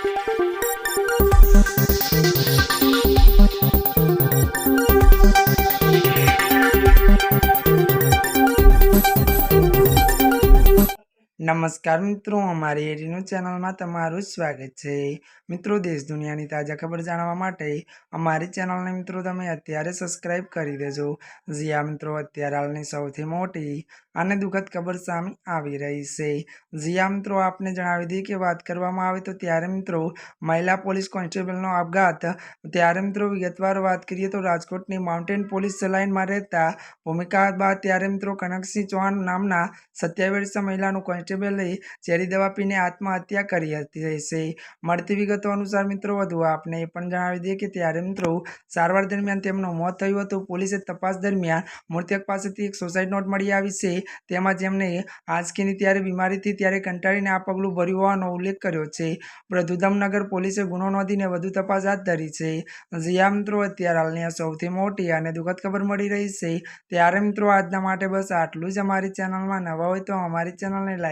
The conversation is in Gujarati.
Thank you. નમસ્કાર મિત્રો, અમારી એડીનું ચેનલમાં તમારું સ્વાગત છે. મિત્રો, દેશ દુનિયાની તાજા ખબર જાણવા માટે અમારી ચેનલને મિત્રો તમે અત્યારે સબસ્ક્રાઇબ કરી દેજો. જ્યાં મિત્રો, અત્યારે હાલની સૌથી મોટી અને દુઃખદ ખબર સામે આવી રહી છે. જ્યાં મિત્રો, આપને જણાવી દઈએ કે વાત કરવામાં આવે તો ત્યારે મિત્રો મહિલા પોલીસ કોન્સ્ટેબલનો આપઘાત. ત્યારે મિત્રો વિગતવાર વાત કરીએ તો રાજકોટની માઉન્ટેન પોલીસ લાઇનમાં રહેતા ભૂમિકા બાદ ત્યારે મિત્રો કનકસિંહ ચૌહાણ નામના સત્યાવીસ મહિલાનું કોન્સ્ટેબલે ઝેરી દવા પીને આત્મહત્યા કરી હતી હશે મળતી વિગતો અનુસાર મિત્રો વધુ આપને એ પણ જણાવી દઈએ કે ત્યારે મિત્રો સારવાર દરમિયાન તેમનું મોત થયું હતું. પોલીસે તપાસ દરમિયાન મૃતક પાસેથી એક સુસાઇડ નોટ મળી આવી છે. તેમાં જેમને આંચકીની ત્યારે બીમારીથી ત્યારે કંટાળીને આ પગલું ભર્યું હોવાનો ઉલ્લેખ કર્યો છે. પ્રધુધમનગર પોલીસે ગુનો નોંધીને વધુ તપાસ હાથ ધરી છે. જ્યાં મિત્રો, અત્યારે હાલની આ સૌથી મોટી અને દુઃખદ ખબર મળી રહી છે. ત્યારે મિત્રો, આજના માટે બસ આટલું જ. અમારી ચેનલમાં નવા હોય તો અમારી ચેનલને